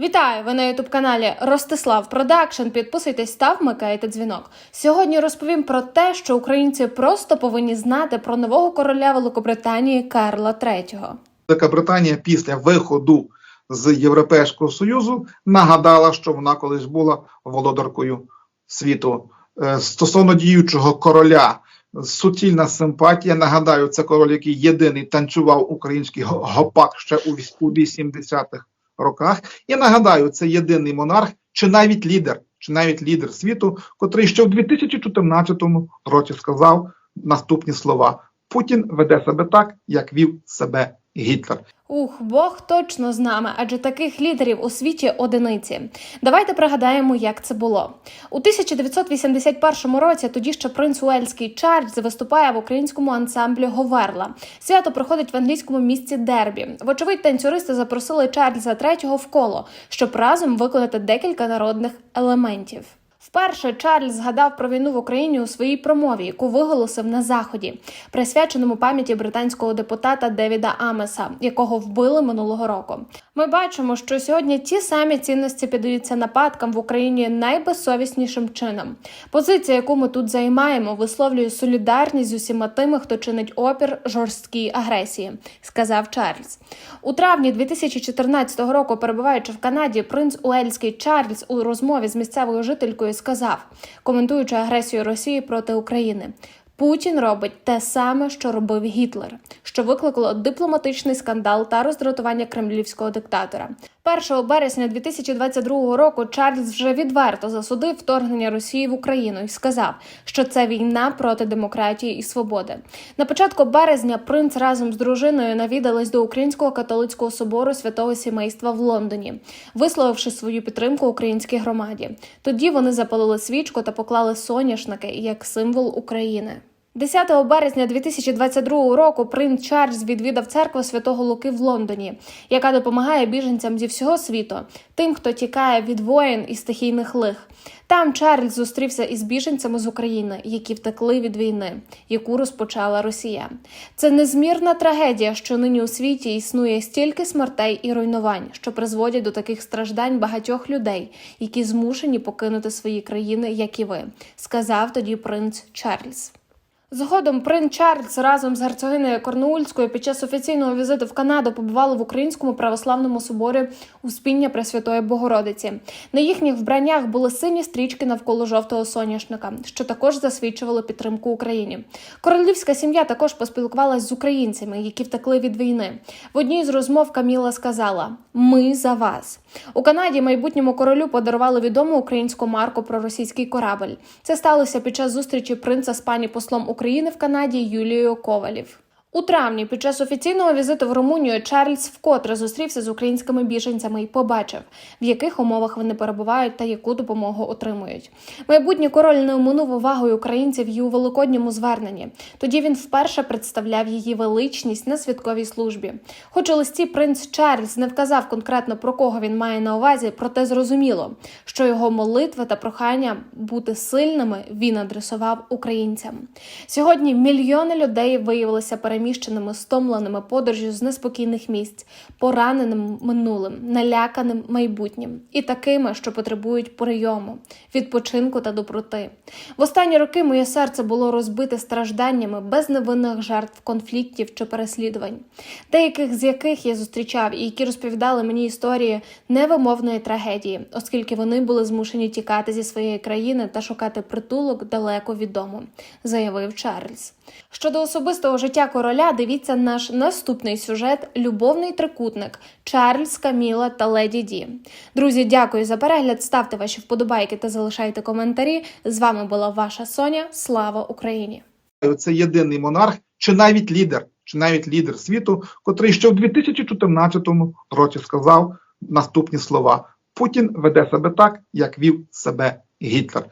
Вітаю! Ви на ютуб каналі Ростислав Продакшн. Підписуйтесь та вмикайте дзвінок. Сьогодні розповім про те, що українці просто повинні знати про нового короля Великобританії Карла III. Велика Британія після виходу з Європейського Союзу нагадала, що вона колись була володаркою світу. Е, Стосовно діючого короля, суцільна симпатія. Нагадаю, це король, який єдиний танцював український гопак ще у 80-х роках. І нагадаю, це єдиний монарх, чи навіть лідер, чи навіть лідер світу, котрий ще в 2014 році сказав наступні слова: Путін веде себе так, як вів себе Гітлер. Ух, Бог точно з нами, адже таких лідерів у світі одиниці. Давайте пригадаємо, як це було. У 1981 році тоді ще принц Уельський Чарльз виступає в українському ансамблі Говерла. Свято проходить в англійському місті Дербі. Вочевидь, танцюристи запросили Чарльза III в коло, щоб разом виконати декілька народних елементів. Вперше Чарльз згадав про війну в Україні у своїй промові, яку виголосив на заході, присвяченому пам'яті британського депутата Девіда Амеса, якого вбили минулого року. Ми бачимо, що сьогодні ті самі цінності піддаються нападкам в Україні найбезсовіснішим чином. Позиція, яку ми тут займаємо, висловлює солідарність з усіма тими, хто чинить опір жорсткій агресії, сказав Чарльз. У травні 2014 року, перебуваючи в Канаді, принц Уельський Чарльз у розмові з місцевою жителькою сказав, коментуючи агресію Росії проти України. Путін робить те саме, що робив Гітлер, що викликало дипломатичний скандал та роздратування кремлівського диктатора. 1 березня 2022 року Чарльз вже відверто засудив вторгнення Росії в Україну і сказав, що це війна проти демократії і свободи. На початку березня принц разом з дружиною навідались до Українського католицького собору святого сімейства в Лондоні, висловивши свою підтримку українській громаді. Тоді вони запалили свічку та поклали соняшники як символ України. 10 березня 2022 року принц Чарльз відвідав церкву Святого Луки в Лондоні, яка допомагає біженцям зі всього світу, тим, хто тікає від воєн і стихійних лих. Там Чарльз зустрівся із біженцями з України, які втекли від війни, яку розпочала Росія. Це незмірна трагедія, що нині у світі існує стільки смертей і руйнувань, що призводять до таких страждань багатьох людей, які змушені покинути свої країни, як і ви, сказав тоді принц Чарльз. Згодом принц Чарльз разом з герцогинею Корнуульською під час офіційного візиту в Канаду побували в Українському православному соборі Успіння Пресвятої Богородиці. На їхніх вбраннях були сині стрічки навколо жовтого соняшника, що також засвідчували підтримку Україні. Королівська сім'я також поспілкувалась з українцями, які втекли від війни. В одній з розмов Каміла сказала: Ми за вас. У Канаді майбутньому королю подарували відому українську марку про російський корабль. Це сталося під час зустрічі принца з пані послом України в Канаді Юлією Ковалів. У травні, під час офіційного візиту в Румунію, Чарльз вкотре зустрівся з українськими біженцями і побачив, в яких умовах вони перебувають та яку допомогу отримують. Майбутній король не оминув увагою українців і у великодньому зверненні. Тоді він вперше представляв її величність на святковій службі. Хоч у листі принц Чарльз не вказав конкретно про кого він має на увазі, проте зрозуміло, що його молитви та прохання бути сильними він адресував українцям. Сьогодні мільйони людей виявилися переміщеними, стомленими подорожю з неспокійних місць, пораненим минулим, наляканим майбутнім і такими, що потребують прийому, відпочинку та доброти. В останні роки моє серце було розбите стражданнями без невинних жертв конфліктів чи переслідувань, деяких з яких я зустрічав і які розповідали мені історії невимовної трагедії, оскільки вони були змушені тікати зі своєї країни та шукати притулок далеко від дому, заявив Чарльз. Щодо особистого життя короля, дивіться наш наступний сюжет Любовний трикутник Чарльз, Каміла та Леді Ді. Друзі, дякую за перегляд. Ставте ваші вподобайки та залишайте коментарі. З вами була ваша Соня. Слава Україні! Це єдиний монарх, чи навіть лідер, чи навіть лідер світу, котрий ще в 2014 році сказав наступні слова: Путін веде себе так, як вів себе Гітлер.